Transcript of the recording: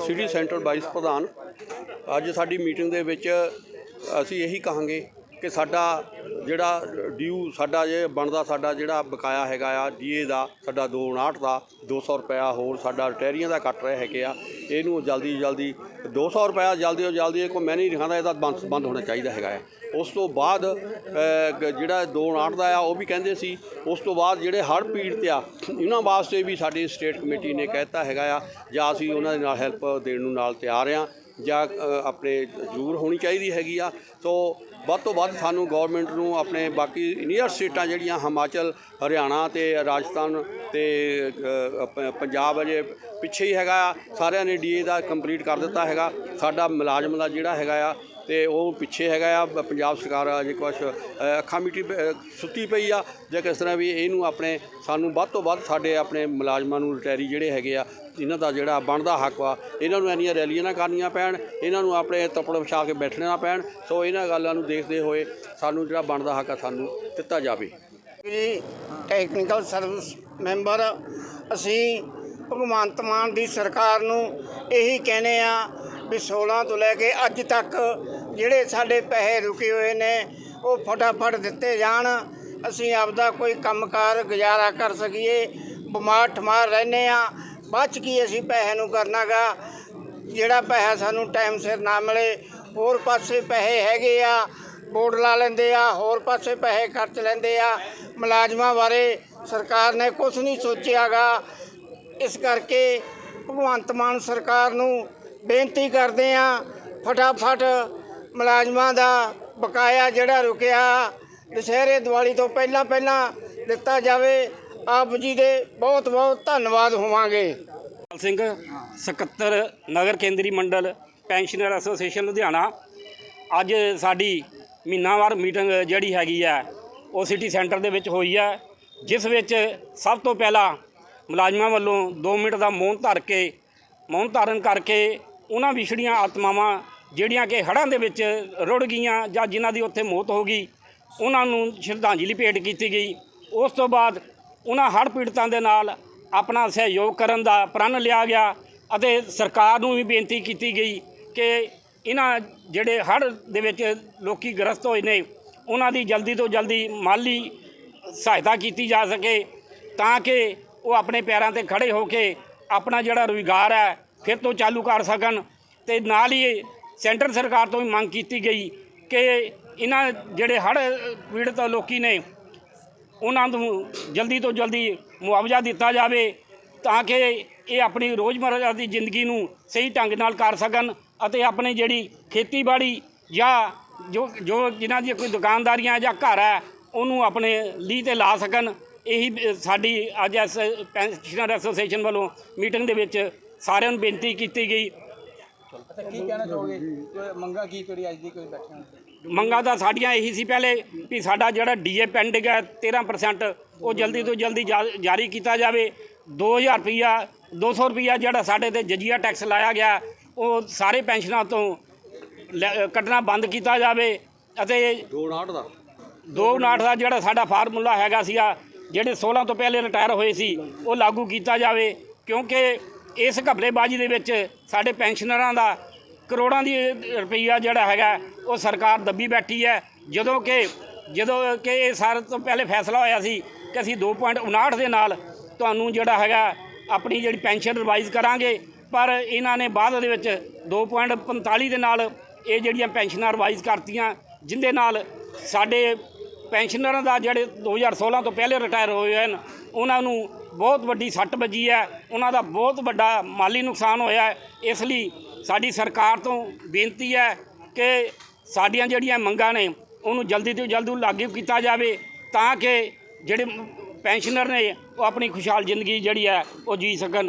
City centre vice ਪ੍ਰਧਾਨ ਅੱਜ ਸਾਡੀ ਮੀਟਿੰਗ ਦੇ ਵਿੱਚ ਅਸੀਂ ਇਹੀ ਕਹਾਂਗੇ ਕਿ ਸਾਡਾ ਜਿਹੜਾ ਡਿਊ ਸਾਡਾ ਜੇ ਬਣਦਾ ਸਾਡਾ ਜਿਹੜਾ ਬਕਾਇਆ ਹੈਗਾ ਆ ਡੀਏ ਦਾ ਸਾਡਾ 259 ਦਾ 200 ਰੁਪਇਆ ਹੋਰ ਸਾਡਾ ਰਿਟੈਰੀਆਂ ਦਾ ਕੱਟ ਰਹੇ ਹੈਗੇ ਆ। ਇਹਨੂੰ ਜਲਦੀ ਜਲਦੀ 200 ਰੁਪਇਆ ਜਲਦੀ ਤੋਂ ਜਲਦੀ ਇਹ ਕੋਈ ਮੈਂ ਨਹੀਂ ਦਿਖਾਉਂਦਾ ਇਹਦਾ ਬੰਦ ਬੰਦ ਹੋਣਾ ਚਾਹੀਦਾ ਹੈਗਾ ਆ। ਉਸ ਤੋਂ ਬਾਅਦ ਅ, ਗ- ਜਿਹੜਾ 259 ਦਾ ਆ ਉਹ ਵੀ ਕਹਿੰਦੇ ਸੀ ਉਸ ਤੋਂ ਬਾਅਦ ਜਿਹੜੇ ਹੜ੍ਹ ਪੀੜਤ ਆ ਇਹਨਾਂ ਵਾਸਤੇ ਵੀ ਸਾਡੀ ਸਟੇਟ ਕਮੇਟੀ ਨੇ ਕਹਿਤਾ ਹੈਗਾ ਆ ਜਾਂ ਅਸੀਂ ਉਹਨਾਂ ਦੇ ਨਾਲ ਹੈਲਪ ਦੇਣ ਨੂੰ ਨਾਲ ਤਿਆਰ ਆ। ਜਾਂ ਆਪਣੇ ਜ਼ਰੂਰ ਹੋਣੀ ਚਾਹੀਦੀ ਹੈਗੀ ਆ। ਸੋ ਵੱਧ ਤੋਂ ਵੱਧ ਸਾਨੂੰ ਗਵਰਨਮੈਂਟ ਨੂੰ ਆਪਣੇ ਬਾਕੀ ਨੀਅਰ ਸਟੇਟਾਂ ਜਿਹੜੀਆਂ ਹਿਮਾਚਲ, ਹਰਿਆਣਾ ਤੇ ਰਾਜਸਥਾਨ ਤੇ ਪੰਜਾਬ ਅਜੇ ਪਿੱਛੇ ਹੀ ਹੈਗਾ ਆ। ਸਾਰਿਆਂ ਨੇ ਡੀਏ ਦਾ ਕੰਪਲੀਟ ਕਰ ਦਿੱਤਾ ਹੈਗਾ। ਸਾਡਾ ਮੁਲਾਜ਼ਮ ਦਾ ਜਿਹੜਾ ਹੈਗਾ ਆ ਤੇ ਉਹ ਪਿੱਛੇ ਹੈਗਾ ਆ ਪੰਜਾਬ ਸਰਕਾਰ ਅਜੇ ਕੁਛ ਅੱਖਾਂ ਮੀਟੀ ਪ- ਸੁੱਤੀ ਪਈ ਆ, ਜਾਂ ਕਿਸ ਤਰ੍ਹਾਂ ਵੀ ਇਹਨੂੰ ਆਪਣੇ, ਸਾਨੂੰ ਵੱਧ ਤੋਂ ਵੱਧ ਸਾਡੇ ਆਪਣੇ ਮੁਲਾਜ਼ਮਾਂ ਨੂੰ ਰਿਟਾਇਰੀ ਜਿਹੜੇ ਹੈਗੇ ਆ, ਇਹਨਾਂ ਦਾ ਜਿਹੜਾ ਬਣਦਾ ਹੱਕ ਆ ਇਹਨਾਂ ਨੂੰ ਇੰਨੀਆਂ ਰੈਲੀਆਂ ਨਾ ਕਰਨੀਆਂ ਪੈਣ, ਇਹਨਾਂ ਨੂੰ ਆਪਣੇ ਤੱਪੜ ਵਿਛਾ ਕੇ ਬੈਠਣਾ ਨਾ ਪੈਣ, ਸੋ ਇਹਨਾਂ ਗੱਲਾਂ ਨੂੰ ਦੇਖਦੇ ਹੋਏ ਸਾਨੂੰ ਜਿਹੜਾ ਬਣਦਾ ਹੱਕ ਆ ਸਾਨੂੰ ਦਿੱਤਾ ਜਾਵੇ। ਜੀ ਟੈਕਨੀਕਲ ਸਰਵਿਸ ਮੈਂਬਰ ਅਸੀਂ ਭਗਵੰਤ ਮਾਨ ਦੀ ਸਰਕਾਰ ਨੂੰ ਇਹੀ ਕਹਿੰਦੇ ਆ ਵੀ 16 ਤੋਂ ਲੈ ਕੇ ਅੱਜ ਤੱਕ ਜਿਹੜੇ ਸਾਡੇ ਪੈਸੇ ਰੁਕੇ ਹੋਏ ਨੇ, ਉਹ ਫਟਾਫਟ ਦਿੱਤੇ ਜਾਣ। ਅਸੀਂ ਆਪਦਾ ਕੋਈ ਕੰਮਕਾਰ ਗੁਜ਼ਾਰਾ ਕਰ ਸਕੀਏ, ਬਿਮਾਰ ਠਮਾਰ ਰਹਿੰਦੇ ਆ ਬਾਅਦ 'ਚ ਕੀ ਅਸੀਂ ਪੈਸੇ ਨੂੰ ਕਰਨਾਗਾ ਜਿਹੜਾ ਪੈਸਾ ਸਾਨੂੰ ਟਾਈਮ ਸਿਰ ਨਾ ਮਿਲੇ, ਹੋਰ ਪਾਸੇ ਪੈਸੇ ਹੈਗੇ ਆ, ਬੋਰਡ ਲਾ ਲੈਂਦੇ ਆ, ਹੋਰ ਪਾਸੇ ਪੈਸੇ ਖਰਚ ਲੈਂਦੇ ਆ। ਮੁਲਾਜ਼ਮਾਂ ਬਾਰੇ ਸਰਕਾਰ ਨੇ ਕੁਝ ਨਹੀਂ ਸੋਚਿਆਗਾ ਇਸ ਕਰਕੇ ਭਗਵੰਤ ਮਾਨ ਸਰਕਾਰ ਨੂੰ ਬੇਨਤੀ ਕਰਦੇ ਆ ਫਟਾਫਟ ਮੁਲਾਜ਼ਮਾਂ ਦਾ ਬਕਾਇਆ ਜਿਹੜਾ ਰੁਕਿਆ, ਦੁਸ਼ਹਿਰੇ ਦੀਵਾਲੀ ਤੋਂ ਪਹਿਲਾਂ ਪਹਿਲਾਂ ਦਿੱਤਾ ਜਾਵੇ। ਆਪ ਜੀ ਦੇ ਬਹੁਤ ਬਹੁਤ ਧੰਨਵਾਦ ਹੋਵਾਂਗੇ। ਪਾਲ ਸਿੰਘ, ਸਕੱਤਰ ਨਗਰ ਕੇਂਦਰੀ ਮੰਡਲ ਪੈਨਸ਼ਨਰ ਐਸੋਸੀਏਸ਼ਨ ਲੁਧਿਆਣਾ। ਅੱਜ ਸਾਡੀ ਮਹੀਨਾਵਾਰ ਮੀਟਿੰਗ ਜਿਹੜੀ ਹੈਗੀ ਹੈ ਉਹ ਸਿਟੀ ਸੈਂਟਰ ਦੇ ਵਿੱਚ ਹੋਈ ਹੈ ਜਿਸ ਵਿੱਚ ਸਭ ਤੋਂ ਪਹਿਲਾਂ ਮੁਲਾਜ਼ਮਾਂ ਵੱਲੋਂ 2 ਮਿੰਟ ਦਾ ਮੌਨ ਧਰ ਕੇ, ਮੌਨ ਧਾਰਨ ਕਰਕੇ ਉਹਨਾਂ ਵਿਛੜੀਆਂ ਆਤਮਾਵਾਂ ਜਿਹੜੀਆਂ ਕਿ ਹੜ੍ਹਾਂ ਦੇ ਵਿੱਚ ਰੁੜ ਗਈਆਂ ਜਾਂ ਜਿਨ੍ਹਾਂ ਦੀ ਉੱਥੇ ਮੌਤ ਹੋ ਗਈ, ਉਹਨਾਂ ਨੂੰ ਸ਼ਰਧਾਂਜਲੀ ਭੇਟ ਕੀਤੀ ਗਈ। ਉਸ ਤੋਂ ਬਾਅਦ ਉਹਨਾਂ ਹੜ੍ਹ ਪੀੜਤਾਂ ਦੇ ਨਾਲ ਆਪਣਾ ਸਹਿਯੋਗ ਕਰਨ ਦਾ ਪ੍ਰਣ ਲਿਆ ਗਿਆ ਅਤੇ ਸਰਕਾਰ ਨੂੰ ਵੀ ਬੇਨਤੀ ਕੀਤੀ ਗਈ ਕਿ ਇਹਨਾਂ ਜਿਹੜੇ ਹੜ੍ਹ ਦੇ ਵਿੱਚ ਲੋਕੀ ਗ੍ਰਸਤ ਹੋਏ ਨੇ, ਉਹਨਾਂ ਦੀ ਜਲਦੀ ਤੋਂ ਜਲਦੀ ਮਾਲੀ ਸਹਾਇਤਾ ਕੀਤੀ ਜਾ ਸਕੇ ਤਾਂ ਕਿ ਉਹ ਆਪਣੇ ਪੈਰਾਂ ਤੇ ਖੜੇ ਹੋ ਕੇ ਆਪਣਾ ਜਿਹੜਾ ਰੁਜ਼ਗਾਰ ਹੈ ਫਿਰ ਤੋਂ ਚਾਲੂ ਕਰ ਸਕਣ ਤੇ ਨਾਲ ਹੀ ਸੈਂਟਰ ਸਰਕਾਰ ਤੋਂ ਵੀ ਮੰਗ ਕੀਤੀ ਗਈ ਕਿ ਇਹਨਾਂ ਜਿਹੜੇ ਹੜ੍ਹ ਪੀੜਤ ਲੋਕੀ ਨੇ, ਉਹਨਾਂ ਨੂੰ ਜਲਦੀ ਤੋਂ ਜਲਦੀ ਮੁਆਵਜ਼ਾ ਦਿੱਤਾ ਜਾਵੇ ਤਾਂ ਕਿ ਇਹ ਆਪਣੀ ਰੋਜ਼ਮਰਰਾ ਦੀ ਜ਼ਿੰਦਗੀ ਨੂੰ ਸਹੀ ਢੰਗ ਨਾਲ ਕਰ ਸਕਣ ਅਤੇ ਆਪਣੇ ਜਿਹੜੀ ਖੇਤੀਬਾੜੀ ਜਾਂ ਜੋ ਜੋ ਜਿਨ੍ਹਾਂ ਦੀ ਕੋਈ ਦੁਕਾਨਦਾਰੀਆਂ ਜਾਂ ਘਰ ਹੈ, ਉਹਨੂੰ ਆਪਣੇ ਲੀਹ ਤੇ ਲਾ ਸਕਣ। ਇਹੀ ਸਾਡੀ ਅੱਜ ਇਸ ਪੈਨਸ਼ਨਰ ਐਸੋਸੀਏਸ਼ਨ ਵੱਲੋਂ ਮੀਟਿੰਗ ਦੇ ਵਿੱਚ ਸਾਰਿਆਂ ਨੂੰ ਬੇਨਤੀ ਕੀਤੀ ਗਈ। ਅੱਛਾ ਕੀ ਕਹਿਣਾ ਚਾਹੋਗੇ? ਕੋਈ ਮੰਗਾ ਕੀ ਤੁਹਾਡੀ ਅੱਜ ਦੀ ਕੋਈ ਬੈਠਣ ਮੰਗਾਂ ਤਾਂ ਸਾਡੀਆਂ ਇਹੀ ਸੀ ਪਹਿਲੇ ਵੀ ਸਾਡਾ ਜਿਹੜਾ ਡੀਏ ਪੈਂਡਿੰਗ ਹੈ 13% ਉਹ ਜਲਦੀ ਤੋਂ ਜਲਦੀ ਜਾ- ਜਾਰੀ ਕੀਤਾ ਜਾਵੇ। 2000 ਰੁਪਈਆ 200 ਰੁਪਈਆ ਜਿਹੜਾ ਸਾਡੇ ਤੇ ਜਜੀਆ ਟੈਕਸ ਲਾਇਆ ਗਿਆ ਉਹ ਸਾਰੇ ਪੈਨਸ਼ਨਾਂ ਤੋਂ ਲੈ- ਕੱਟਣਾ ਬੰਦ ਕੀਤਾ ਜਾਵੇ ਅਤੇ 259 ਦਾ। ਦੋ ਨਾਟ ਦਾ ਜਿਹੜਾ ਸਾਡਾ ਫਾਰਮੂਲਾ ਹੈਗਾ ਸੀਗਾ ਜਿਹੜੇ 16 ਤੋਂ ਪਹਿਲੇ ਰਿਟਾਇਰ ਹੋਏ ਸੀ, ਉਹ ਲਾਗੂ ਕੀਤਾ ਜਾਵੇ, ਕਿਉਂਕਿ ਇਸ ਘਬਰੇਬਾਜ਼ੀ ਦੇ ਵਿੱਚ ਸਾਡੇ ਪੈਨਸ਼ਨਰਾਂ ਦਾ ਕਰੋੜਾਂ ਦੀ ਰੁਪਈਆ ਜਿਹੜਾ ਹੈਗਾ, ਉਹ ਸਰਕਾਰ ਦੱਬੀ ਬੈਠੀ ਹੈ। ਜਦੋਂ ਕਿ ਜਦੋਂ ਕਿ ਇਹ ਸਾਰੇ ਤੋਂ ਪਹਿਲੇ ਫੈਸਲਾ ਹੋਇਆ ਸੀ ਕਿ ਅਸੀਂ 2.59 ਦੇ ਨਾਲ ਤੁਹਾਨੂੰ ਜਿਹੜਾ ਹੈਗਾ, ਆਪਣੀ ਜਿਹੜੀ ਪੈਨਸ਼ਨ ਰਿਵਾਈਜ਼ ਕਰਾਂਗੇ, ਪਰ ਇਹਨਾਂ ਨੇ ਬਾਅਦ ਦੇ ਵਿੱਚ 2.45 ਦੇ ਨਾਲ ਇਹ ਜਿਹੜੀਆਂ ਪੈਨਸ਼ਨਾਂ ਰਿਵਾਈਜ਼ ਕਰਤੀਆਂ, ਜਿੰਦੇ ਨਾਲ ਸਾਡੇ ਪੈਨਸ਼ਨਰਾਂ ਦਾ ਜਿਹੜੇ 2016 ਤੋਂ ਪਹਿਲੇ ਰਿਟਾਇਰ ਹੋਏ ਹਨ, ਉਹਨਾਂ ਨੂੰ ਬਹੁਤ ਵੱਡੀ ਸੱਟ ਵੱਜੀ ਹੈ, ਉਹਨਾਂ ਦਾ ਬਹੁਤ ਵੱਡਾ ਮਾਲੀ ਨੁਕਸਾਨ ਹੋਇਆ ਇਸ ਲਈ ਸਾਡੀ ਸਰਕਾਰ ਤੋਂ ਬੇਨਤੀ ਹੈ ਕਿ ਸਾਡੀਆਂ ਜਿਹੜੀਆਂ ਮੰਗਾਂ ਨੇ, ਉਹਨੂੰ ਜਲਦੀ ਤੋਂ ਜਲਦੀ ਲਾਗੂ ਕੀਤਾ ਜਾਵੇ ਤਾਂ ਕਿ ਜਿਹੜੇ ਪੈਨਸ਼ਨਰ ਨੇ, ਉਹ ਆਪਣੀ ਖੁਸ਼ਹਾਲ ਜ਼ਿੰਦਗੀ ਜਿਹੜੀ ਹੈ, ਉਹ ਜੀ ਸਕਣ।